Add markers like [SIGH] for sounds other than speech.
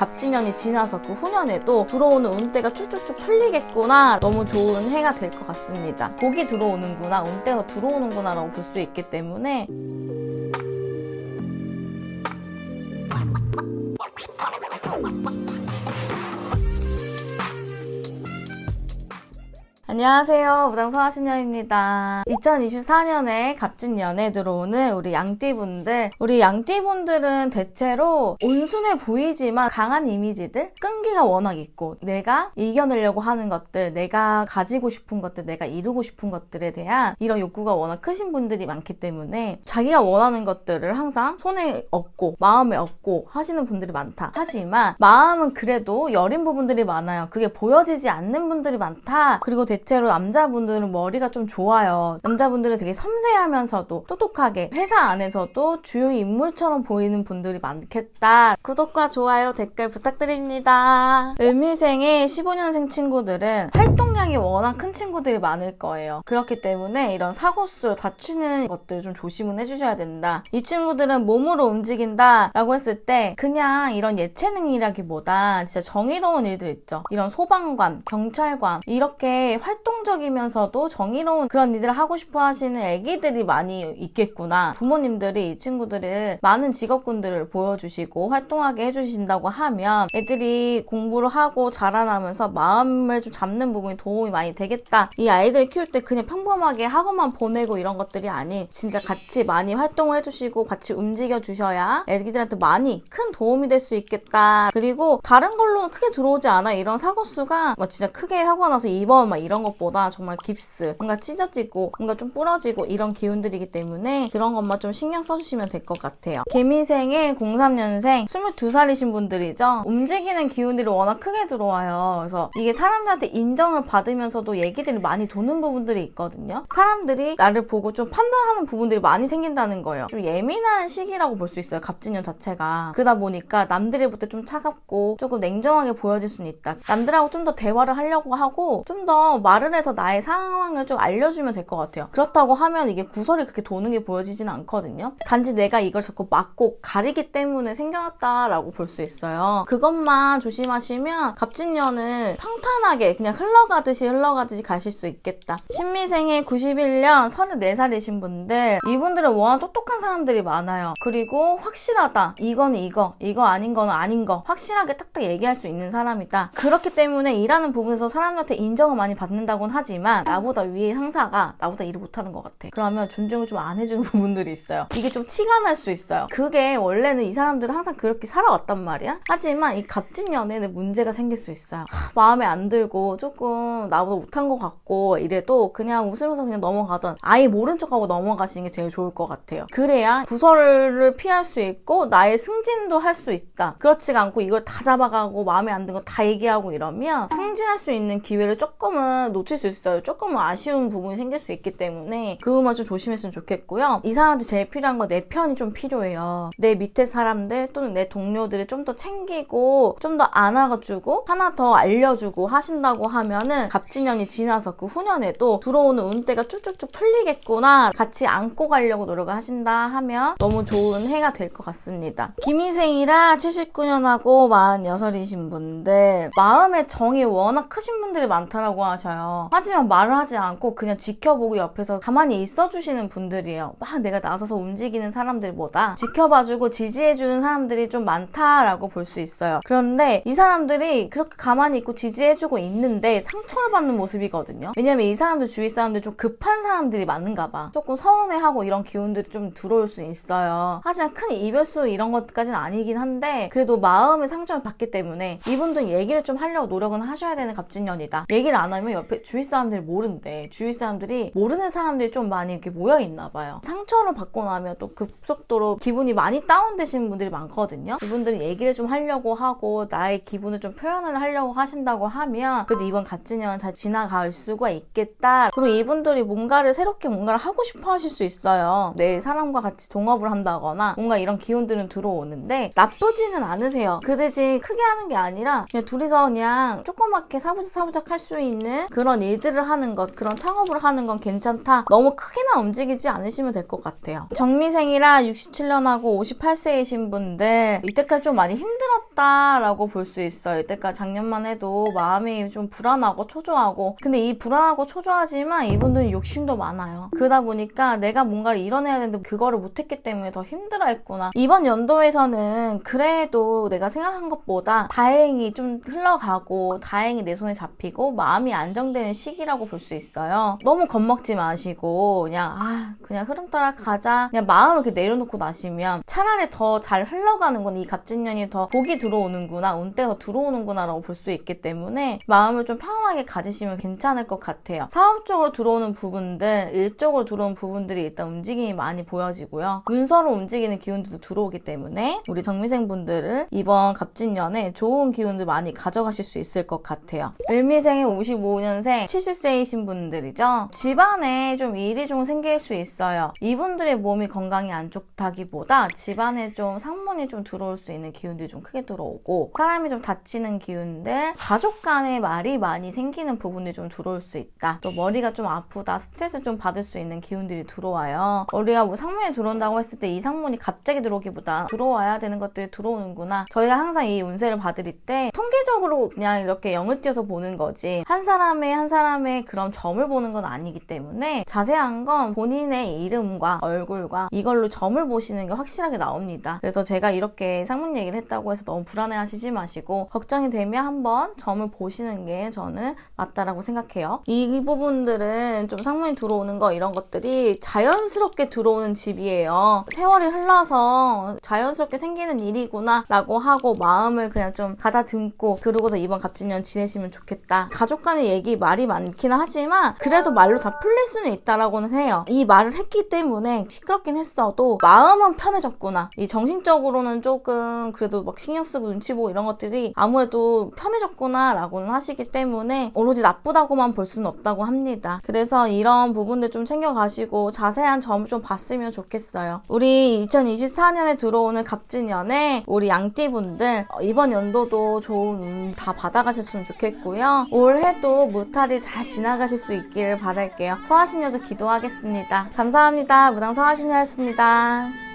갑진년이 지나서 그 후년에도 들어오는 운대가 쭉쭉쭉 풀리겠구나. 너무 좋은 해가 될 것 같습니다. 복이 들어오는구나 운대가 들어오는구나 라고 볼 수 있기 때문에 안녕하세요. 무당선 하신녀입니다. 2024년에 갑진년에 들어오는 우리 양띠분들. 우리 양띠분들은 대체로 온순해 보이지만 강한 이미지들, 끈기가 워낙 있고, 내가 이겨내려고 하는 것들, 내가 가지고 싶은 것들, 내가 이루고 싶은 것들에 대한 이런 욕구가 워낙 크신 분들이 많기 때문에 자기가 원하는 것들을 항상 손에 얻고, 마음에 얻고 하시는 분들이 많다. 하지만 마음은 그래도 여린 부분들이 많아요. 그게 보여지지 않는 분들이 많다. 그리고 대체 로 남자분들은 머리가 좀 좋아요. 남자분들은 되게 섬세하면서도 똑똑하게 회사 안에서도 주요 인물처럼 보이는 분들이 많겠다. 구독과 좋아요, 댓글 부탁드립니다. 을미생의 15년생 친구들은 활동량이 워낙 큰 친구들이 많을 거예요. 그렇기 때문에 이런 사고수 다치는 것들 좀 조심은 해주셔야 된다. 이 친구들은 몸으로 움직인다 라고 했을 때 그냥 이런 예체능이라기보다 진짜 정의로운 일들 있죠. 이런 소방관, 경찰관 이렇게 활동 적이면서도 정의로운 그런 일들을 하고 싶어 하시는 애기들이 많이 있겠구나. 부모님들이 이 친구들을 많은 직업군들을 보여주시고 활동하게 해주신다고 하면 애들이 공부를 하고 자라나면서 마음을 좀 잡는 부분이 도움이 많이 되겠다. 이 아이들 키울 때 그냥 평범하게 학원만 보내고 이런 것들이 아닌 진짜 같이 많이 활동을 해주시고 같이 움직여 주셔야 애기들한테 많이 큰 도움이 될 수 있겠다. 그리고 다른 걸로는 크게 들어오지 않아. 이런 사고수가 막 진짜 크게 사고 나서 입원 막 이런 것보다 정말 깁스, 뭔가 찢어지고 뭔가 좀 부러지고 이런 기운들이기 때문에 그런 것만 좀 신경 써주시면 될 것 같아요. 개미생의 03년생 22살이신 분들이죠. 움직이는 기운들이 워낙 크게 들어와요. 그래서 이게 사람들한테 인정을 받으면서도 얘기들이 많이 도는 부분들이 있거든요. 사람들이 나를 보고 좀 판단하는 부분들이 많이 생긴다는 거예요. 좀 예민한 시기라고 볼 수 있어요. 갑진년 자체가. 그러다 보니까 남들이 볼 때 좀 차갑고 조금 냉정하게 보여질 수는 있다. 남들하고 좀 더 대화를 하려고 하고 좀더 말을 해서 나의 상황을 좀 알려주면 될 것 같아요. 그렇다고 하면 이게 구설이 그렇게 도는 게 보여지지는 않거든요. 단지 내가 이걸 자꾸 막고 가리기 때문에 생겨났다라고 볼 수 있어요. 그것만 조심하시면 갑진년은 평탄하게 그냥 흘러가듯이 흘러가듯이 가실 수 있겠다. 신미생의 91년 34살이신 분들 이분들은 워낙 똑똑한 사람들이 많아요. 그리고 확실하다. 이건 이거, 이거 아닌 거는 아닌 거 확실하게 딱딱 얘기할 수 있는 사람이다. 그렇기 때문에 일하는 부분에서 사람들한테 인정을 많이 받는 다곤 하지만 나보다 위에 상사가 나보다 일을 못하는 것 같아. 그러면 존중을 좀 안 해주는 [LAUGHS] 부분들이 있어요. 이게 좀 티가 날 수 있어요. 그게 원래는 이 사람들은 항상 그렇게 살아왔단 말이야. 하지만 이 갑진 연애는 문제가 생길 수 있어요. 하, 마음에 안 들고 조금 나보다 못한 것 같고 이래도 그냥 웃으면서 그냥 넘어가던 아예 모른 척하고 넘어가시는 게 제일 좋을 것 같아요. 그래야 구설을 피할 수 있고 나의 승진도 할 수 있다. 그렇지가 않고 이걸 다 잡아가고 마음에 안 든 거 다 얘기하고 이러면 승진할 수 있는 기회를 조금은 놓칠 수 있어요. 조금은 아쉬운 부분이 생길 수 있기 때문에 그것만 좀 조심했으면 좋겠고요. 이 사람한테 제일 필요한 건 내 편이 좀 필요해요. 내 밑에 사람들 또는 내 동료들을 좀 더 챙기고 좀 더 안아주고 하나 더 알려주고 하신다고 하면은 갑진년이 지나서 그 후년에도 들어오는 운대가 쭉쭉쭉 풀리겠구나 같이 안고 가려고 노력을 하신다 하면 너무 좋은 해가 될 것 같습니다. 김희생이라 79년하고 46이신 분들 마음의 정이 워낙 크신 분들이 많다라고 하셔 요. 하지만 말을 하지 않고 그냥 지켜보고 옆에서 가만히 있어주시는 분들이에요. 막 내가 나서서 움직이는 사람들보다 지켜봐주고 지지해주는 사람들이 좀 많다라고 볼 수 있어요. 그런데 이 사람들이 그렇게 가만히 있고 지지해주고 있는데 상처를 받는 모습이거든요. 왜냐면 이 사람들 주위 사람들 좀 급한 사람들이 많은가 봐. 조금 서운해하고 이런 기운들이 좀 들어올 수 있어요. 하지만 큰 이별수 이런 것까지는 아니긴 한데 그래도 마음의 상처를 받기 때문에 이분들은 얘기를 좀 하려고 노력은 하셔야 되는 갑진년이다. 얘기를 안 하면 옆에 주위 사람들이 모른대. 주위 사람들이 모르는 사람들이 좀 많이 이렇게 모여 있나 봐요. 상처를 받고 나면 또 급속도로 기분이 많이 다운되시는 분들이 많거든요. 이분들은 얘기를 좀 하려고 하고 나의 기분을 좀 표현을 하려고 하신다고 하면 그래도 이번 갑진년 잘 지나갈 수가 있겠다. 그리고 이분들이 뭔가를 새롭게 뭔가를 하고 싶어 하실 수 있어요. 내 사람과 같이 동업을 한다거나 뭔가 이런 기운들은 들어오는데 나쁘지는 않으세요. 그 대신 크게 하는 게 아니라 그냥 둘이서 그냥 조그맣게 사부작 사부작 할 수 있는 그런 그런 일들을 하는 것, 그런 창업을 하는 건 괜찮다. 너무 크게만 움직이지 않으시면 될 것 같아요. 정미생이라 67년하고 58세이신 분들 이때까지 좀 많이 힘들었다라고 볼 수 있어요. 이때까지 작년만 해도 마음이 좀 불안하고 초조하고 근데 이 불안하고 초조하지만 이분들은 욕심도 많아요. 그러다 보니까 내가 뭔가를 이뤄내야 되는데 그거를 못했기 때문에 더 힘들어했구나. 이번 연도에서는 그래도 내가 생각한 것보다 다행히 좀 흘러가고 다행히 내 손에 잡히고 마음이 안정 되는 시기라고 볼 수 있어요. 너무 겁먹지 마시고 그냥 아 그냥 흐름 따라 가자 그냥 마음을 이렇게 내려놓고 나시면 차라리 더 잘 흘러가는 건 이 갑진년이 더 복이 들어오는구나 운때가 더 들어오는구나라고 볼 수 있기 때문에 마음을 좀 편안하게 가지시면 괜찮을 것 같아요. 사업적으로 들어오는 부분들, 일적으로 들어오는 부분들이 일단 움직임이 많이 보여지고요. 문서로 움직이는 기운들도 들어오기 때문에 우리 정미생 분들은 이번 갑진년에 좋은 기운들 많이 가져가실 수 있을 것 같아요. 을미생의 55년 생 70세이신 분들이죠. 집안에 좀 일이 좀 생길 수 있어요. 이분들의 몸이 건강이 안 좋다기보다 집안에 좀 상문이 좀 들어올 수 있는 기운들이 좀 크게 들어오고 사람이 좀 다치는 기운들 가족 간의 말이 많이 생기는 부분이 좀 들어올 수 있다. 또 머리가 좀 아프다, 스트레스 좀 받을 수 있는 기운들이 들어와요. 우리가 뭐 상문이 들어온다고 했을 때 이 상문이 갑자기 들어오기보다 들어와야 되는 것들이 들어오는구나. 저희가 항상 이 운세를 봐드릴 때 통계적으로 그냥 이렇게 영을 띄어서 보는 거지 한 사람 의 한 사람의 그런 점을 보는 건 아니기 때문에 자세한 건 본인의 이름과 얼굴과 이걸로 점을 보시는 게 확실하게 나옵니다. 그래서 제가 이렇게 상문 얘기를 했다고 해서 너무 불안해 하시지 마시고 걱정이 되면 한번 점을 보시는 게 저는 맞다라고 생각해요. 이 부분들은 좀 상문이 들어오는 거 이런 것들이 자연스럽게 들어오는 집이에요. 세월이 흘러서 자연스럽게 생기는 일이구나 라고 하고 마음을 그냥 좀 가다듬고 그러고도 이번 갑진년 지내시면 좋겠다. 가족 간의 얘기 말이 많기는 하지만 그래도 말로 다 풀릴 수는 있다라고는 해요. 이 말을 했기 때문에 시끄럽긴 했어도 마음은 편해졌구나. 이 정신적으로는 조금 그래도 막 신경 쓰고 눈치 보고 이런 것들이 아무래도 편해졌구나 라고는 하시기 때문에 오로지 나쁘다고만 볼 수는 없다고 합니다. 그래서 이런 부분들 좀 챙겨가시고 자세한 점을 좀 봤으면 좋겠어요. 우리 2024년에 들어오는 갑진년에 우리 양띠분들 어, 이번 연도도 좋은 운다 받아가셨으면 좋겠고요. 올해도 무탈이 잘 지나가실 수 있기를 바랄게요. 서하신여도 기도하겠습니다. 감사합니다. 무당 서하신여였습니다.